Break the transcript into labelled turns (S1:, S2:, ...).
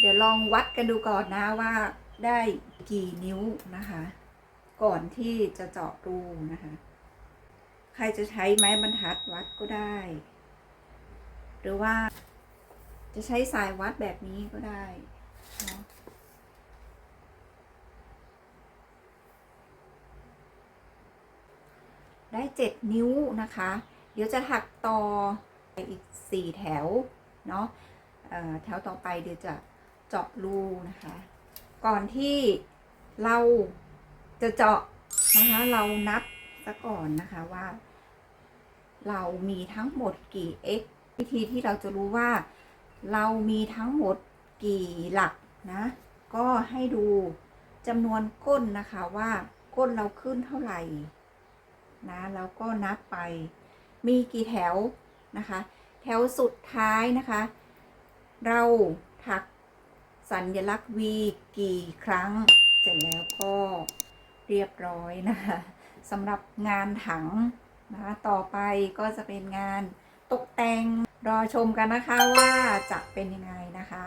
S1: เดี๋ยวลองวัดกันดูก่อนนะว่าได้กี่นิ้วนะคะ ก่อนที่จะเจาะรูนะคะ ใครจะใช้ไม้บรรทัดวัดก็ได้ หรือว่าจะใช้สายวัดแบบนี้ก็ได้นะได้เจ็ดนิ้วนะคะ เดี๋ยวจะถักต่ออีกสี่แถว เนาะแถวต่อไปเดี๋ยวจะ จาะรูนะคะ ก่อนที่เราจะเจาะนะคะ เรานับซะก่อนนะคะว่า เรามีทั้งหมดกี่ x วิธีที่เราจะรู้ว่า เรามีทั้งหมดกี่หลักนะ ก็ให้ดูจำนวนก้นนะคะว่าก้นเราขึ้นเท่าไหร่นะแล้วก็นับไปมีกี่แถวนะคะ แถวสุดท้ายนะคะ เราถัก สัญลักษณ์ V กี่ครั้ง เสร็จแล้วก็เรียบร้อยนะคะสำหรับงานถังนะคะต่อไปก็จะเป็นงานตกแต่งรอชมกันนะคะว่าจะเป็นยังไงนะคะ